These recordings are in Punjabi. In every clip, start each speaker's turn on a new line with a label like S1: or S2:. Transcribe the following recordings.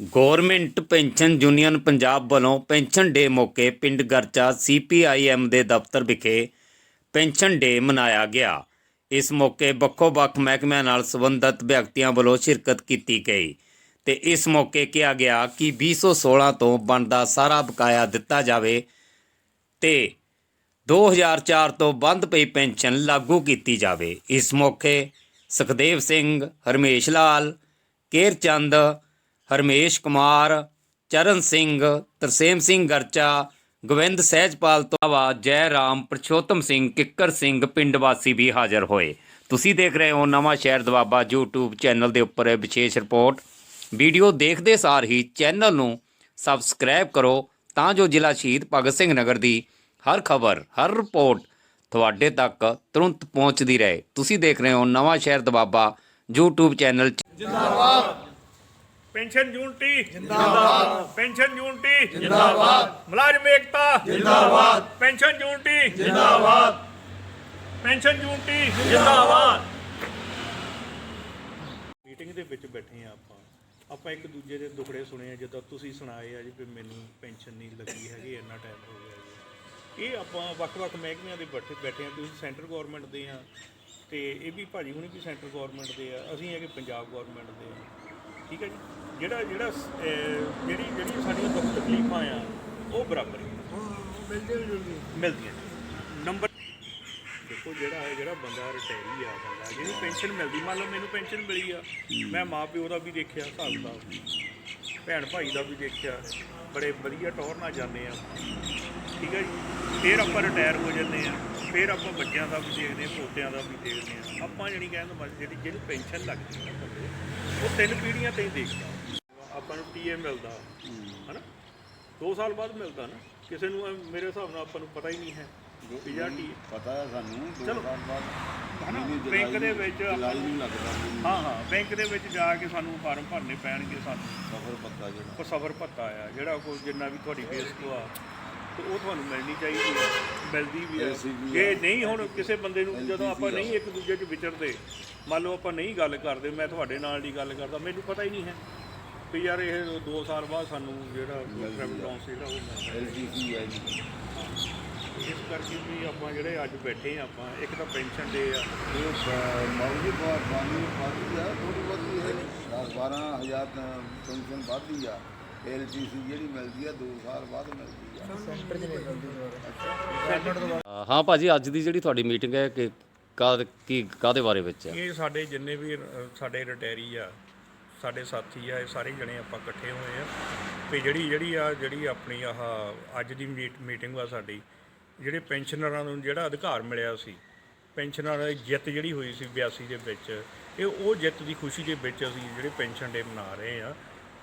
S1: ਗਵਰਨਮੈਂਟ ਪੈਨਸ਼ਨ ਯੂਨੀਅਨ ਪੰਜਾਬ ਵੱਲੋਂ ਪੈਨਸ਼ਨ ਡੇ ਮੌਕੇ ਪਿੰਡ ਗਰਚਾ ਸੀਪੀਆਈਐਮ ਦੇ ਦਫ਼ਤਰ ਵਿਖੇ ਪੈਨਸ਼ਨ ਡੇ ਮਨਾਇਆ ਗਿਆ। ਇਸ ਮੌਕੇ ਵੱਖੋ-ਵੱਖ ਮਹਿਕਮਿਆਂ ਨਾਲ ਸੰਬੰਧਿਤ ਵਿਅਕਤੀਆਂ ਵੱਲੋਂ ਸ਼ਿਰਕਤ ਕੀਤੀ ਗਈ ਤੇ ਇਸ ਮੌਕੇ ਕਿਹਾ ਗਿਆ ਕਿ 2016 ਤੋਂ ਬਣਦਾ ਸਾਰਾ ਬਕਾਇਆ ਦਿੱਤਾ ਜਾਵੇ ਤੇ 2004 ਤੋਂ ਬੰਦ ਪਈ ਪੈਨਸ਼ਨ ਲਾਗੂ ਕੀਤੀ ਜਾਵੇ। ਇਸ ਮੌਕੇ ਸੁਖਦੇਵ ਸਿੰਘ, ਹਰਮੇਸ਼ ਲਾਲ, ਕੇਰ ਚੰਦ ਹਰਮੇਸ਼ ਕੁਮਾਰ, ਚਰਨ ਸਿੰਘ, ਤਰਸੇਮ ਸਿੰਘ ਗਰਚਾ, ਗੋਬਿੰਦ ਸਹਿਜਪਾਲ ਤੋਂ ਇਲਾਵਾ ਜੈ ਰਾਮ, ਪ੍ਰਸ਼ੋਤਮ ਸਿੰਘ, ਕਿੱਕਰ ਸਿੰਘ ਪਿੰਡ ਵਾਸੀ ਵੀ ਹਾਜ਼ਰ ਹੋਏ। ਤੁਸੀਂ ਦੇਖ ਰਹੇ ਹੋ ਨਵਾਂ ਸ਼ਹਿਰ ਦਵਾਬਾ YouTube ਚੈਨਲ ਦੇ ਉੱਪਰ ਇਹ ਵਿਸ਼ੇਸ਼ ਰਿਪੋਰਟ। ਵੀਡੀਓ ਦੇਖਦੇ ਸਾਰ ਹੀ ਚੈਨਲ ਨੂੰ ਸਬਸਕ੍ਰਾਈਬ ਕਰੋ ਤਾਂ ਜੋ ਜ਼ਿਲ੍ਹਾ ਸ਼ਹੀਦ ਭਗਤ ਸਿੰਘ ਨਗਰ ਦੀ ਹਰ ਖਬਰ, ਹਰ ਰਿਪੋਰਟ ਤੁਹਾਡੇ ਤੱਕ ਤੁਰੰਤ ਪਹੁੰਚਦੀ ਰਹੇ। ਤੁਸੀਂ ਦੇਖ ਰਹੇ ਹੋ Nawan Shahr Doaba YouTube channel
S2: pension unity. ਜਿੰਦਾਬਾਦ। Pension unity. ਜਿੰਦਾਬਾਦ। ਮੁਲਾਜ਼ਮ ਏਕਤਾ। ਜਿੰਦਾਬਾਦ। Pension unity. ਜਿੰਦਾਬਾਦ। Pension unity. ਜਿੰਦਾਬਾਦ। ਮੀਟਿੰਗ ਦੇ ਵਿੱਚ ਬੈਠੇ ਆ ਆਪਾਂ। ਆਪਾਂ ਇੱਕ ਦੂਜੇ ਦੇ ਦੁਖੜੇ ਸੁਣੇ ਆ ਜਦੋਂ ਤੁਸੀਂ ਸੁਣਾਏ ਆ ਜੀ ਵੀ ਮੈਨੂੰ ਪੈਨਸ਼ਨ ਨਹੀਂ ਲੱਗੀ ਹੈਗੀ ਇੰਨਾ ਟਾਈਮ ਹੋ ਗਿਆ ਜੀ। ਇਹ ਆਪਾਂ ਵੱਖ-ਵੱਖ ਮਹਿਕਮਿਆਂ ਦੇ ਬੈਠੇ ਬੈਠੇ ਆ ਤੁਸੀਂ ਸੈਂਟਰ ਗਵਰਨਮੈਂਟ ਦੇ ਆ ਤੇ ਇਹ ਵੀ ਭਾਜੀ ਹੁਣੀ ਵੀ ਸੈਂਟਰ ਗਵਰਨਮੈਂਟ ਦੇ ਆ ਅਸੀਂ ਹੈਗੇ ਪੰਜਾਬ ਗਵਰਨਮੈਂਟ ਦੇ ਆ। ਠੀਕ ਹੈ ਜੀ? ਜਿਹੜਾ ਜਿਹੜਾ ਅਹ ਜਿਹੜੀ ਜਿਹੜੀ ਸਾਡੀਆਂ ਦੁੱਖ ਤਕਲੀਫਾਂ ਆ ਉਹ ਬਰਾਬਰ ਹੀ। ਮਿਲਦੀਆਂ ਜੀ। ਨੰਬਰ ਦੇਖੋ ਜਿਹੜਾ ਹੈ ਜਿਹੜਾ ਬੰਦਾ ਰਿਟਾਇਰੀ ਆ ਬੰਦਾ ਜਿਹਨੂੰ ਪੈਨਸ਼ਨ ਮਿਲਦੀ ਮੰਨ ਲਓ ਮੈਨੂੰ ਪੈਨਸ਼ਨ ਮਿਲੀ ਆ ਮੈਂ ਮਾਂ ਪਿਓ ਦਾ ਵੀ ਦੇਖਿਆ ਹਿਸਾਬ ਦਾ। ਭੈਣ ਭਾਈ ਦਾ ਵੀ ਦੇਖਿਆ ਬੜੇ ਵਧੀਆ ਟੌਰ ਨਾਲ ਜਾਂਦੇ ਆ। ਠੀਕ ਹੈ ਜੀ? ਫਿਰ ਆਪਾਂ ਰਿਟਾਇਰ ਹੋ ਜਾਂਦੇ ਆ ਫਿਰ ਆਪਾਂ ਬੱਚਿਆਂ ਦਾ ਵੀ ਦੇਖਦੇ ਆ ਪੋਤਿਆਂ ਦਾ ਵੀ ਦੇਖਦੇ ਆ। ਆਪਾਂ ਜਿਹੜੀ ਕਹਿੰਦੇ ਬਸ ਜਿਹੜੀ ਜਿਹਨੂੰ ਪੈਨਸ਼ਨ ਲੱਗਦੀ ਨਾ ਬੰਦੇ ਉਹ ਤਿੰਨ ਪੀੜ੍ਹੀਆਂ ਤੇ ਹੀ ਦੇਖਦਾ ਆਪਾਂ ਨੂੰ ਟੀਏ ਮਿਲਦਾ ਹਨਾ? 2 ਸਾਲ ਬਾਅਦ ਮਿਲਦਾ ਨਾ। ਕਿਸੇ ਨੂੰ ਐਂ ਮੇਰੇ ਹਿਸਾਬ ਨਾਲ ਆਪਾਂ ਨੂੰ ਪਤਾ ਹੀ ਨਹੀਂ ਹੈ ਵੀ ਜਾਂ ਟੀ
S3: ਪਤਾ ਹੈ ਸਾਨੂੰ ਦੋ
S2: ਚਲੋ।
S3: ਸਾਲ ਬਾਅਦ
S2: ਹਨਾ?
S3: ਮਹੀਨੇ ਜੁਲਾਈ
S2: ਬੈਂਕ ਦੇ
S3: ਨੂੰ-
S2: ਵਿੱਚ
S3: ਜੁਲਾਈ
S2: ਆਪਾਂ
S3: ਨੂੰ ਲੱਗਦਾ ਮੈਨੂੰ
S2: ਹਾਂ ਹਾਂ। ਬੈਂਕ ਦੇ ਵਿੱਚ ਜਾ ਕੇ ਸਾਨੂੰ ਫਾਰਮ ਭਰਨੇ ਪੈਣਗੇ ਸਾਨੂੰ।
S3: ਸਫਰ ਪੱਤਾ ਜਿਹੜਾ।
S2: ਕੋ ਸਬਰ ਭੱਤਾ ਆ। ਜਿਹੜਾ ਕੋਈ ਜਿੰਨਾ ਵੀ ਤੁਹਾਡੀ ਬੇਸ ਕੋ ਆ ਤੇ ਉਹ ਤੁਹਾਨੂੰ ਮਿਲਣੀ ਚਾਹੀਦੀ ਹੈ ਮਿਲਦੀ ਵੀ ਹੈ ਜੇ ਨਹੀਂ ਹੁਣ ਕਿਸੇ ਬੰਦੇ ਨੂੰ ਜਦੋਂ ਆਪਾਂ ਨਹੀਂ ਇੱਕ ਦੂਜੇ 'ਚ ਵਿਚਰਦੇ ਮੰਨ ਲਓ ਆਪਾਂ ਨਹੀਂ ਗੱਲ ਕਰਦੇ ਮੈਂ ਤੁਹਾਡੇ ਨਾਲ ਦੀ ਗੱਲ ਕਰਦਾ ਮੈਨੂੰ ਪਤਾ ਹੀ ਨਹੀਂ ਹੈ। ਵੀ ਯਾਰ ਇਹ 2 ਸਾਲ ਬਾਅਦ ਸਾਨੂੰ ਜਿਹੜਾ ਪ੍ਰੈਫਰੈਂਸ ਜਿਹੜਾ ਉਹ ਮਿਲਦਾ
S3: ਐਲਟੀਸੀ ਹੈ ਜੀ।
S2: ਇਸ ਕਰਕੇ ਵੀ ਆਪਾਂ ਜਿਹੜੇ ਅੱਜ ਬੈਠੇ ਆ ਆਪਾਂ ਇੱਕ ਤਾਂ ਪੈਨਸ਼ਨ ਦੇ ਆ।
S3: ਇਹ ਮੌਜੀ ਬਹੁਤ ਪਾਣੀ ਪਾਦੀ ਆ ਥੋੜੀ ਬਹੁਤੀ ਹੈ 10 12000 ਪੈਨਸ਼ਨ ਵੱਧਦੀ ਆ। ਐਲਟੀਸੀ ਜਿਹੜੀ ਮਿਲਦੀ ਆ 2 ਸਾਲ ਬਾਅਦ ਮਿਲਦੀ ਆ।
S1: ਅ, ਹਾਂ ਭਾਜੀ ਅੱਜ ਦੀ ਜਿਹੜੀ ਤੁਹਾਡੀ ਮੀਟਿੰਗ ਹੈ ਕਿ ਕਾ- ਕੀ ਕਾਦੇ ਬਾਰੇ ਵਿੱਚ ਹੈ?
S2: ਇਹ ਸਾਡੇ ਜਿੰਨੇ ਵੀ ਸਾਡੇ ਰਿਟਾਇਰੀ ਆ ਸਾਡੇ ਸਾਥੀ ਆ, ਇਹ ਸਾਰੇ ਜਣੇ ਆਪਾਂ ਇਕੱਠੇ ਹੋਏ ਆ। ਤੇ ਜਿਹੜੀ ਜਿਹੜੀ ਆ, ਜਿਹੜੀ ਆਪਣੀ ਆਹ ਅੱਜ ਦੀ ਮੀਟ- ਮੀਟਿੰਗ ਆ ਸਾਡੀ, ਜਿਹੜੇ ਪੈਨਸ਼ਨਰਾਂ ਨੂੰ ਜਿਹੜਾ ਅਧਿਕਾਰ ਮਿਲਿਆ ਸੀ, ਪੈਨਸ਼ਨਰਾਂ ਦੀ ਜਿੱਤ ਜਿਹੜੀ ਹੋਈ ਸੀ 82 ਦੇ ਵਿੱਚ, ਇਹ ਉਹ ਜਿੱਤ ਦੀ ਖੁਸ਼ੀ ਦੇ ਵਿੱਚ ਅਸੀਂ ਜਿਹੜੇ ਪੈਨਸ਼ਨ ਡੇ ਮਨਾ ਰਹੇ ਆ,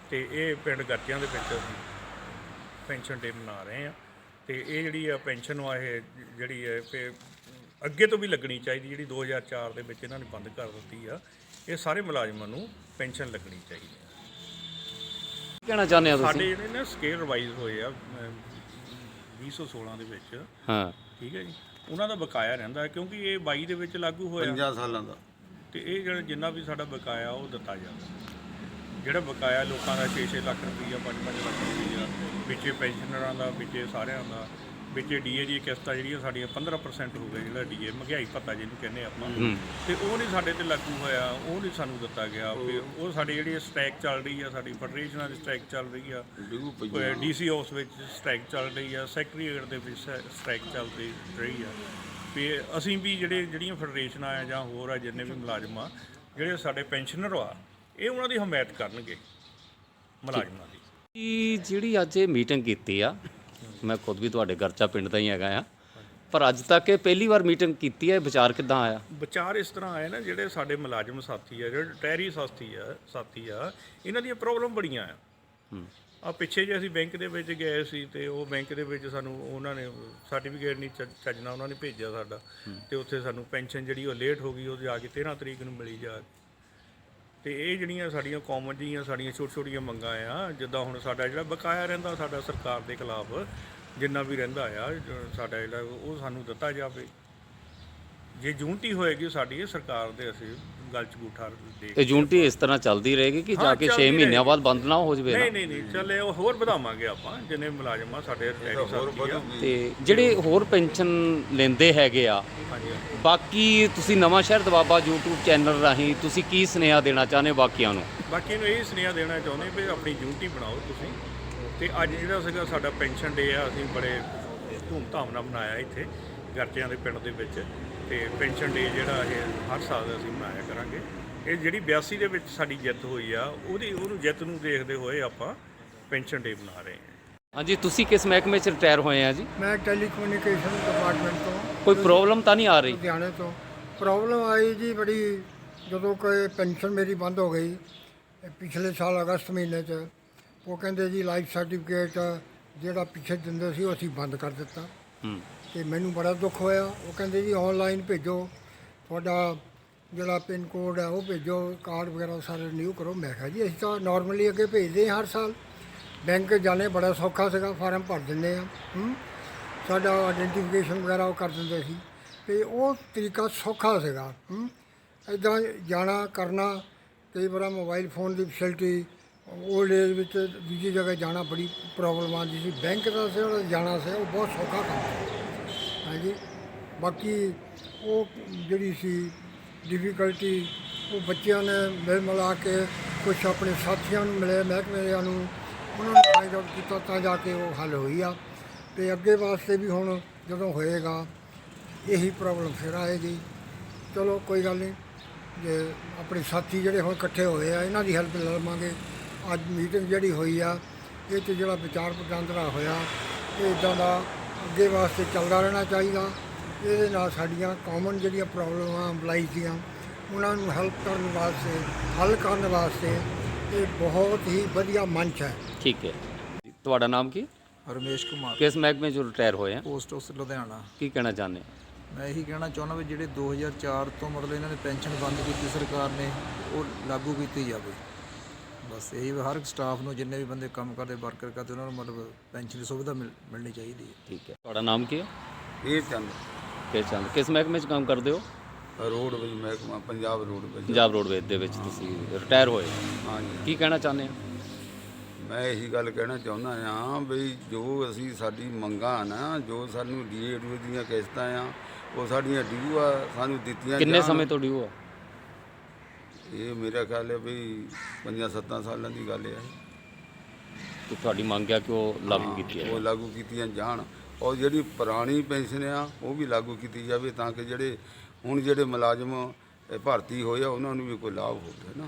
S2: ਤੇ ਇਹ ਪਿੰਡ ਗੱਤਿਆਂ ਦੇ ਵਿੱਚ ਅਸੀਂ ਪੈਨਸ਼ਨ ਡੇ ਮਨਾ ਰਹੇ ਆ। ਤੇ ਇਹ ਜਿਹੜੀ ਆ ਪੈਨਸ਼ਨ ਆ ਇਹ ਜਿਹੜੀ ਹੈ ਕਿ ਅੱਗੇ ਤੋਂ ਵੀ ਲੱਗਣੀ ਚਾਹੀਦੀ ਜਿਹੜੀ 2004 ਦੇ ਵਿੱਚ ਇਹਨਾਂ ਨੇ ਬੰਦ ਕਰ ਦਿੱਤੀ ਆ ਇਹ ਸਾਰੇ ਮੁਲਾਜ਼ਮਾਂ ਨੂੰ ਪੈਨਸ਼ਨ ਲੱਗਣੀ ਚਾਹੀਦੀ ਹੈ
S1: ਕੀ ਕਹਿਣਾ ਚਾਹੁੰਦੇ ਹੋ ਤੁਸੀਂ?
S2: ਸਾਡੇ ਜਿਹੜੇ ਨਾ ਸਕੇਲ ਰਿਵਾਈਜ਼ ਹੋਏ ਆ ਅਮ, 2016 ਦੇ ਵਿੱਚ।
S1: ਹਾਂ।
S2: ਠੀਕ ਹੈ ਜੀ। ਉਹਨਾਂ ਦਾ ਬਕਾਇਆ ਰਹਿੰਦਾ ਹੈ ਕਿਉਂਕਿ ਇਹ 22 ਦੇ ਵਿੱਚ ਲਾਗੂ ਹੋਇਆ।
S3: 50 ਸਾਲਾਂ ਦਾ।
S2: ਤੇ ਇਹ ਜਿਹੜਾ ਜਿੰਨਾ ਵੀ ਸਾਡਾ ਬਕਾਇਆ ਉਹ ਦਿੱਤਾ ਜਾਂਦਾ। ਜਿਹੜਾ ਬਕਾਇਆ ਲੋਕਾਂ ਦਾ 6-6 ਲੱਖ ਰੁਪਈਆ 5-5 ਲੱਖ ਰੁਪਈਆ ਵਿੱਚੇ ਪੈਨਸ਼ਨਰਾਂ ਦਾ ਵਿੱਚੇ ਸਾਰਿਆਂ ਦਾ ਵਿੱਚੇ ਡੀਏ ਦੀ ਕਿਸ਼ਤਾਂ ਜਿਹੜੀਆਂ ਸਾਡੀਆਂ 15% ਹੋ ਗਏ ਜਿਹੜਾ ਡੀਏ ਮਹਿੰਗਾਈ ਭੱਤਾ ਜਿਹਨੂੰ ਕਹਿੰਦੇ ਆਪਾਂ। ਤੇ ਉਹ ਨਹੀਂ ਸਾਡੇ ਤੇ ਲਾਗੂ ਹੋਇਆ ਉਹ ਨਹੀਂ ਸਾਨੂੰ ਦਿੱਤਾ ਗਿਆ। ਵੀ ਉਹ ਸਾਡੀ ਜਿਹੜੀ ਸਟ੍ਰਾਈਕ ਚੱਲ ਰਹੀ ਆ ਸਾਡੀ ਫੈਡਰੇਸ਼ਨਾਂ ਦੀ ਸਟ੍ਰਾਈਕ ਚੱਲ ਰਹੀ ਆ। ਡੀਸੀ ਹਾਊਸ ਵਿੱਚ ਸਟ੍ਰਾਈਕ ਚੱਲ ਰਹੀ ਆ ਸੈਕਟਰੀਏਟ ਦੇ ਵਿੱਚ ਸਟ੍ਰਾਈਕ ਚੱਲਦੀ ਰਹੀ ਆ। ਵੀ ਅਸੀਂ ਵੀ ਜਿਹੜੇ ਜਿਹੜੀਆਂ ਫੈਡਰੇਸ਼ਨਾਂ ਆ ਜਾਂ ਹੋਰ ਆ ਜਿੰਨੇ ਵੀ ਮੁਲਾਜ਼ਮ ਆ ਜਿਹੜੇ ਸਾਡੇ ਪੈਨਸ਼ਨਰ ਆ ਇਹ ਉਹਨਾਂ ਦੀ ਹਮਾਇਤ ਕਰਨਗੇ ਮੁਲਾਜ਼ਮਾਂ ਦੀ।
S1: ਜਿਹੜੀ ਅੱਜ ਇਹ ਮੀਟਿੰਗ ਕੀਤੀ ਆ ਮੈਂ ਖੁਦ ਵੀ ਤੁਹਾਡੇ ਗਰਚਾ ਪਿੰਡ ਦਾ ਹੀ ਹੈਗਾ ਆ। ਪਰ ਅੱਜ ਤੱਕ ਇਹ ਪਹਿਲੀ ਵਾਰ ਮੀਟਿੰਗ ਕੀਤੀ ਹੈ ਵਿਚਾਰ ਕਿਦਾਂ ਆਇਆ?
S2: ਵਿਚਾਰ ਇਸ ਤਰ੍ਹਾਂ ਆਏ ਨਾ ਜਿਹੜੇ ਸਾਡੇ ਮੁਲਾਜ਼ਮ ਸਾਥੀ ਆ ਜਿਹੜੇ ਰਿਟਾਇਰੀ ਸਾਥੀ ਆ ਸਾਥੀ ਆ ਇਹਨਾਂ ਦੀਆਂ ਪ੍ਰੋਬਲਮ ਬੜੀਆਂ ਆ।
S1: ਹੂੰ।
S2: ਆ ਪਿੱਛੇ ਜੇ ਅਸੀਂ ਬੈਂਕ ਦੇ ਵਿੱਚ ਗਏ ਸੀ ਤੇ ਉਹ ਬੈਂਕ ਦੇ ਵਿੱਚ ਸਾਨੂੰ ਉਹਨਾਂ ਨੇ ਸਰਟੀਫਿਕੇਟ ਨਹੀਂ ਚੱਜਣਾ ਉਹਨਾਂ ਨੇ ਭੇਜਿਆ ਸਾਡਾ। ਤੇ ਉੱਥੇ ਸਾਨੂੰ ਪੈਨਸ਼ਨ ਜਿਹੜੀ ਉਹ ਲੇਟ ਹੋ ਗਈ ਉਹ ਜਾ ਕੇ 13 ਤਰੀਕ ਨੂੰ ਮਿਲੀ ਜਾ ਤੇ ਇਹ ਜਿਹੜੀਆਂ ਸਾਡੀਆਂ ਕਾਮਨ ਜਿਹੀਆਂ ਸਾਡੀਆਂ ਛੋਟੀਆਂ ਛੋਟੀਆਂ ਮੰਗਾਂ ਆ, ਜਿੱਦਾਂ ਹੁਣ ਸਾਡਾ ਜਿਹੜਾ ਬਕਾਇਆ ਰਹਿੰਦਾ ਸਾਡਾ ਸਰਕਾਰ ਦੇ ਖਿਲਾਫ, ਜਿੰਨਾ ਵੀ ਰਹਿੰਦਾ ਆ ਸਾਡਾ ਜਿਹੜਾ ਉਹ ਸਾਨੂੰ ਦਿੱਤਾ ਜਾਵੇ। ਜੇ ਜੂਨਟੀ ਹੋਏਗੀ ਸਾਡੀ, ਇਹ ਸਰਕਾਰ ਦੇ ਅਸੀਂ ਗਲ 'ਚ ਗੂਠਾ ਦੇ
S1: ਤੇ ਯੂਨਿਟੀ ਇਸ ਤਰ੍ਹਾਂ ਚੱਲਦੀ ਰਹੇਗੀ ਕਿ ਜਾ
S2: ਹਾਂ,
S1: ਕੇ 6
S2: ਚੱਲਦੀ
S1: ਮਹੀਨਿਆਂ। ਬਾਅਦ ਬੰਦ ਨਾ ਹੋ ਜਵੇ
S2: ਨਹੀਂ
S1: ਨਾ?
S2: ਨਹੀਂ ਨਹੀਂ ਚੱਲੇ ਉਹ ਹੋਰ ਵਧਾਵਾਂਗੇ ਆਪਾਂ ਜਿੰਨੇ ਮੁਲਾਜ਼ਮ ਆ ਸਾਡੇ ਰਿਟਾਇਰੀ ਸਾਥੀ ਆ।
S1: ਤੇ ਜਿਹੜੇ ਹੋਰ ਪੈਨਸ਼ਨ ਲੈਂਦੇ ਹੈਗੇ ਆ
S2: ਹਾਂਜੀ
S1: ਬਾਕੀ ਤੁਸੀਂ ਨਵਾਂ ਸ਼ਹਿਰ ਦਬਾਬਾ YouTube ਚੈਨਲ ਰਾਹੀਂ ਤੁਸੀਂ ਕੀ ਸੁਨੇਹਾ ਦੇਣਾ ਚਾਹੁੰਦੇ ਹੋ ਬਾਕੀਆਂ ਨੂੰ?
S2: ਬਾਕੀ ਨੂੰ ਇਹ ਸੁਨੇਹਾ ਦੇਣਾ ਚਾਹੁੰਦੇ ਵੀ ਆਪਣੀ ਯੂਨਿਟੀ ਬਣਾਓ ਤੁਸੀਂ। ਤੇ ਅੱਜ ਜਿਹੜਾ ਸੀਗਾ ਸਾਡਾ ਪੈਨਸ਼ਨ ਡੇ ਆ ਅਸੀਂ ਬੜੇ ਧੂਮਧਾਮ ਨਾਲ ਮਨਾਇਆ ਇੱਥੇ ਗਰਚਿਆਂ ਦੇ ਪਿੰਡ ਦੇ ਵਿੱਚ। ਤੇ ਪੈਨਸ਼ਨ ਡੇ ਜਿਹੜਾ ਇਹ ਹਰ ਸਾਲ ਅਸੀਂ ਮਨਾਇਆ ਕਰਾਂਗੇ। ਇਹ ਜਿਹੜੀ 82 ਦੇ ਵਿੱਚ ਸਾਡੀ ਜਿੱਤ ਹੋਈ ਆ ਉਹਦੀ ਉਹਨੂੰ ਜਿੱਤ ਨੂੰ ਦੇਖਦੇ ਹੋਏ ਆਪਾਂ ਪੈਨਸ਼ਨ ਡੇ ਮਨਾ ਰਹੇ ਹਾਂ।
S1: ਹਾਂਜੀ ਤੁਸੀਂ ਕਿਸ ਮਹਿਕਮੇ 'ਚ ਰਿਟਾਇਰ ਹੋਏ ਆ ਜੀ?
S4: ਮੈਂ ਟੈਲੀਕਮਿਊਨੀਕੇਸ਼ਨ ਡਿਪਾਰਟਮੈਂਟ ਤੋਂ
S1: ਕੋਈ ਪ੍ਰੋਬਲਮ ਤਾਂ ਨਹੀਂ ਆ ਰਹੀ?
S4: ਲੁਧਿਆਣੇ ਤੋਂ। ਪ੍ਰੋਬਲਮ ਆਈ ਜੀ ਬੜੀ ਜਦੋਂ ਕੋਈ ਪੈਨਸ਼ਨ ਮੇਰੀ ਬੰਦ ਹੋ ਗਈ ਇਹ ਪਿਛਲੇ ਸਾਲ ਅਗਸਤ ਮਹੀਨੇ 'ਚ। ਉਹ ਕਹਿੰਦੇ ਜੀ ਲਾਈਫ ਸਰਟੀਫਿਕੇਟ ਜਿਹੜਾ ਪਿੱਛੇ ਦਿੰਦੇ ਸੀ ਉਹ ਅਸੀਂ ਬੰਦ ਕਰ ਦਿੱਤਾ। ਤੇ ਮੈਨੂੰ ਬੜਾ ਦੁੱਖ ਹੋਇਆ। ਉਹ ਕਹਿੰਦੇ ਜੀ ਆਨਲਾਈਨ ਭੇਜੋ। ਤੁਹਾਡਾ ਜਿਹੜਾ ਪਿਨ ਕੋਡ ਹੈ ਉਹ ਭੇਜੋ। ਕਾਰਡ ਵਗੈਰਾ ਸਾਰੇ ਰਿਨਿਊ ਕਰੋ। ਮੈਂ ਕਿਹਾ ਜੀ, ਅਸੀਂ ਤਾਂ ਨਾਰਮਲੀ ਅੱਗੇ ਭੇਜਦੇ ਹਾਂ ਹਰ ਸਾਲ। ਬੈਂਕ ਜਾਣੇ ਬੜਾ ਸੌਖਾ ਸੀਗਾ ਫਾਰਮ ਭਰ ਦਿੰਦੇ ਆ ਸਾਡਾ ਆਇਡੈਂਟੀਫਿਕੇਸ਼ਨ ਵਗੈਰਾ ਉਹ ਕਰ ਦਿੰਦੇ ਸੀ। ਤੇ ਉਹ ਤਰੀਕਾ ਸੌਖਾ ਸੀਗਾ। ਹੂੰ? ਇਦਾਂ ਜਾਣਾ, ਕਰਨਾ, ਕਈ ਵਾਰ ਮੋਬਾਈਲ ਫੋਨ ਦੀ ਫੈਸਿਲਿਟੀ ਓਲਡ ਏਜ ਵਿੱਚ ਦੂਜੀ ਜਗ੍ਹਾ ਜਾਣਾ ਬੜੀ ਪ੍ਰੋਬਲਮ ਆਉਂਦੀ ਸੀ। ਬੈਂਕ ਦਾ ਸੀ ਉਹਦਾ ਜਾਣਾ ਸੀ, ਉਹ ਬਹੁਤ ਸੌਖਾ ਕੰਮ ਸੀ। ਹਾਂਜੀ। ਬਾਕੀ ਉਹ ਜਿਹੜੀ ਸੀ ਡਿਫਿਕਲਟੀ ਉਹ ਬੱਚਿਆਂ ਨੇ ਮਿਲ ਮਿਲਾ ਕੇ ਕੁਝ ਆਪਣੇ ਸਾਥੀਆਂ ਨੂੰ ਮਿਲੇ, ਮਹਿਕਮਿਆਂ ਨੂੰ, ਉਹਨਾਂ ਨੂੰ ਫਾਈਂਡ ਆਊਟ ਕੀਤਾ ਤਾਂ ਜਾ ਕੇ ਉਹ ਹੱਲ ਹੋਈ ਆ। ਤੇ ਅੱਗੇ ਵਾਸਤੇ ਵੀ ਹੁਣ ਜਦੋਂ ਹੋਏਗਾ, ਇਹੀ ਪ੍ਰੋਬਲਮ ਫਿਰ ਆਏਗੀ। ਚਲੋ ਕੋਈ ਗੱਲ ਨਹੀਂ, ਜੇ ਆਪਣੇ ਸਾਥੀ ਜਿਹੜੇ ਹੁਣ ਇਕੱਠੇ ਹੋਏ ਆ, ਇਹਨਾਂ ਦੀ ਹੈਲਪ ਲਵਾਂਗੇ। ਅੱਜ ਮੀਟਿੰਗ ਜਿਹੜੀ ਹੋਈ ਆ ਇਹ 'ਚ ਜਿਹੜਾ ਵਿਚਾਰ ਵਟਾਂਦਰਾ ਹੋਇਆ ਇਹ ਇਦਾਂ ਦਾ ਅੱਗੇ ਵਾਸਤੇ ਚੱਲਦਾ ਰਹਿਣਾ ਚਾਹੀਦਾ। ਇਹਦੇ ਨਾਲ ਸਾਡੀਆਂ ਕਾਮਨ ਜਿਹੜੀਆਂ ਪ੍ਰੋਬਲਮਾਂ ਐਮਪਲਾਈਜ਼ ਦੀਆਂ ਉਹਨਾਂ ਨੂੰ ਹੈਲਪ ਕਰਨ ਵਾਸਤੇ ਹੱਲ ਕਰਨ ਵਾਸਤੇ ਇਹ ਬਹੁਤ ਹੀ ਵਧੀਆ ਮੰਚ ਹੈ।
S1: ਠੀਕ ਹੈ। ਤੁਹਾਡਾ ਨਾਮ ਕੀ?
S5: ਰਮੇਸ਼ ਕੁਮਾਰ।
S1: ਕਿਸ ਮਹਿਕਮੇ 'ਚ ਰਿਟਾਇਰ ਹੋਏ ਆ?
S5: Post office Ludhiana.
S1: ਕੀ ਕਹਿਣਾ ਚਾਹੁੰਦੇ
S5: ਮੈਂ ਇਹੀ ਕਹਿਣਾ ਚਾਹੁੰਦਾ ਵੀ ਜਿਹੜੇ 2004 ਤੋਂ ਮਤਲਬ ਇਹਨਾਂ ਨੇ ਪੈਨਸ਼ਨ ਬੰਦ ਕੀਤੀ ਸਰਕਾਰ ਨੇ ਉਹ ਲਾਗੂ ਕੀਤੀ ਜਾਵੇ। ਬਸ ਇਹੀ ਹਰ ਇੱਕ ਸਟਾਫ ਨੂੰ ਜਿੰਨੇ ਵੀ ਬੰਦੇ ਕੰਮ ਕਰਦੇ ਵਰਕਰ ਕਰਦੇ ਉਹਨਾਂ ਨੂੰ ਮਤਲਬ ਪੈਨਸ਼ਨ ਦੀ ਸੁਵਿਧਾ ਮਿਲ- ਮਿਲਣੀ ਚਾਹੀਦੀ ਹੈ।
S1: ਠੀਕ ਹੈ। ਤੁਹਾਡਾ ਨਾਮ ਕੀ ਹੈ?
S3: ਇਹ ਚੰਦ।
S1: ਕਿਸ ਚੰਦ। ਕਿਸ ਮਹਿਕਮੇ 'ਚ ਕੰਮ ਕਰਦੇ ਹੋ?
S3: ਰੋਡ ਵਿੱਚ ਮਹਿਕਮਾ ਪੰਜਾਬ ਰੋਡ ਵਿੱਚ
S1: ਪੰਜਾਬ ਰੋਡਵੇਜ਼ ਦੇ ਵਿੱਚ ਤੁਸੀਂ ਰਿਟਾਇਰ ਹੋਏ
S3: ਹਾਂਜੀ।
S1: ਕੀ ਕਹਿਣਾ ਚਾਹੁੰਦੇ ਹੋ?
S3: ਮੈਂ ਇਹੀ ਗੱਲ ਕਹਿਣਾ ਚਾਹੁੰਦਾ ਹਾਂ ਵੀ ਜੋ ਅਸੀਂ ਸਾਡੀ ਮੰਗਾਂ ਨਾ ਜੋ ਸਾਨੂੰ ਡੀਏਡੂ ਦੀਆਂ ਕਿਸ਼ਤਾਂ ਆ ਉਹ ਸਾਡੀਆਂ ਡਿਊ ਆ ਸਾਨੂੰ ਦਿੱਤੀਆਂ
S1: ਕਿੰਨੇ
S3: ਜਾਣ।
S1: ਸਮੇਂ ਤੋਂ ਡਿਊ ਆ?
S3: ਇਹ ਮੇਰਾ ਖਿਆਲ ਹੈ ਵੀ ਪੰਜਾਂ ਸੱਤਾਂ ਸਾਲਾਂ ਦੀ ਗੱਲ ਹੈ।
S1: ਤੇ ਤੁਹਾਡੀ ਮੰਗ ਹੈ ਕਿ ਉਹ ਲਾਗੂ ਕੀਤੀ
S3: ਉਹ ਲਾਗੂ ਕੀਤੀਆਂ ਜਾਣ। ਔਰ ਜਿਹੜੀ ਪੁਰਾਣੀ ਪੈਨਸ਼ਨ ਆ ਉਹ ਵੀ ਲਾਗੂ ਕੀਤੀ ਜਾਵੇ ਤਾਂ ਕਿ ਜਿਹੜੇ ਹੁਣ ਜਿਹੜੇ ਮੁਲਾਜ਼ਮ ਇਹ ਭਰਤੀ ਹੋਏ ਆ ਉਹਨਾਂ ਨੂੰ ਵੀ ਕੋਈ ਲਾਭ ਹੋਵੇ ਨਾ?